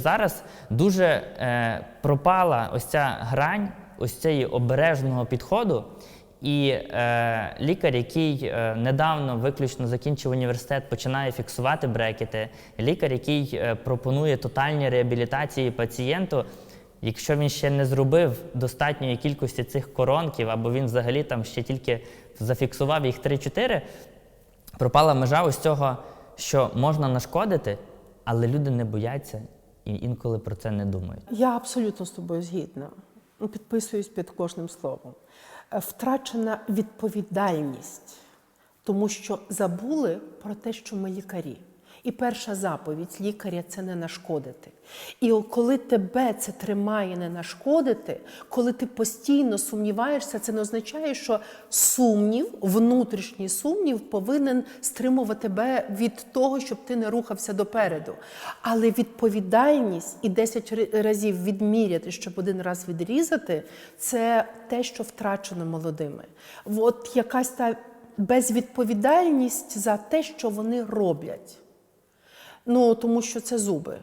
Зараз дуже е, пропала ось ця грань ось цієї обережного підходу. І е, лікар, який е, недавно виключно закінчив університет, починає фіксувати брекети. Лікар, який е, пропонує тотальні реабілітації пацієнту, якщо він ще не зробив достатньої кількості цих коронків, або він взагалі там ще тільки зафіксував їх 3-4, пропала межа ось цього, що можна нашкодити, але люди не бояться і інколи про це не думають. Я абсолютно з тобою згідна. Ну, Підписуюсь під кожним словом. Е, Втрачена відповідальність, тому що забули про те, що ми лікарі. І перша заповідь лікаря це не нашкодити. І коли тебе це тримає не нашкодити, коли ти постійно сумніваєшся, це не означає, що сумнів, внутрішній сумнів повинен стримувати тебе від того, щоб ти не рухався допереду. Але відповідальність і 10 разів відміряти, щоб один раз відрізати, це те, що втрачено молодими. От якась та безвідповідальність за те, що вони роблять. Ну тому що це зуби.